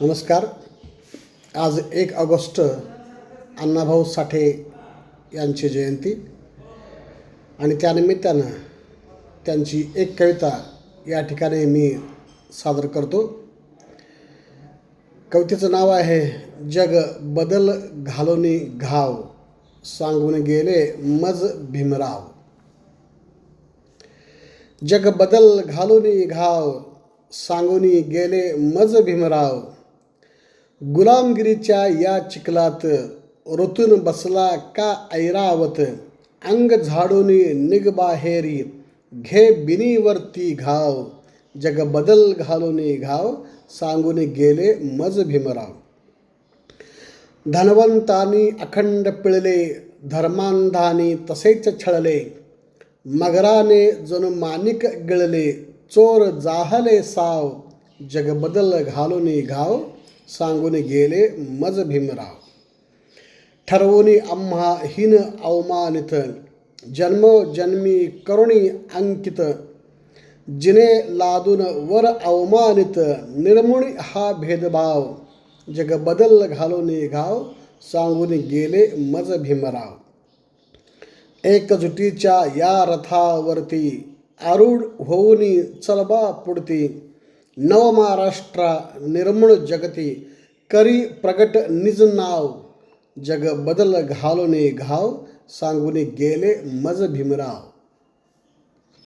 नमस्कार. आज एक ऑगस्ट अण्णाभाऊ साठे यांची जयंती आणि त्यानिमित्तानं त्यांची एक कविता या ठिकाणी मी सादर करतो. कवितेचं नाव आहे जग बदल घालोनी घाव सांगून गेले मज भीमराव. जग बदल घालोनी घाव सांगूनी गेले मज भीमराव गुलामगिरीच्या या चिखलात ऋतून बसला का ऐरावत? अंग झाडून निग बाहेरी घे बिनीवरती घाव. जग बदल घालून घाव सांगून गेले मज भीमराव. धनवंतानी अखंड पिळले धर्मांधानी तसेच छळले. मगराने जणू मानिक गिळले चोर जाहले साव. जग बदल घालून घाव सांगून गेले मज भीमराव. ठरवून आम्हा हिन अवमानित जन्मोजन्मी करुणी अंकित. जिने लादून वर अवमानित निर्मुणी हा भेदभाव जग बदल घालून घाव सांगून गेले मज भीमराव. एकजुटीच्या या रथावरती आरूढ होऊन चलबा पुढती नव महाराष्ट्र निर्मण जगती करी प्रगट निज नाव, जग बदल घालून घाव, सांगून गेले मज भीमराव.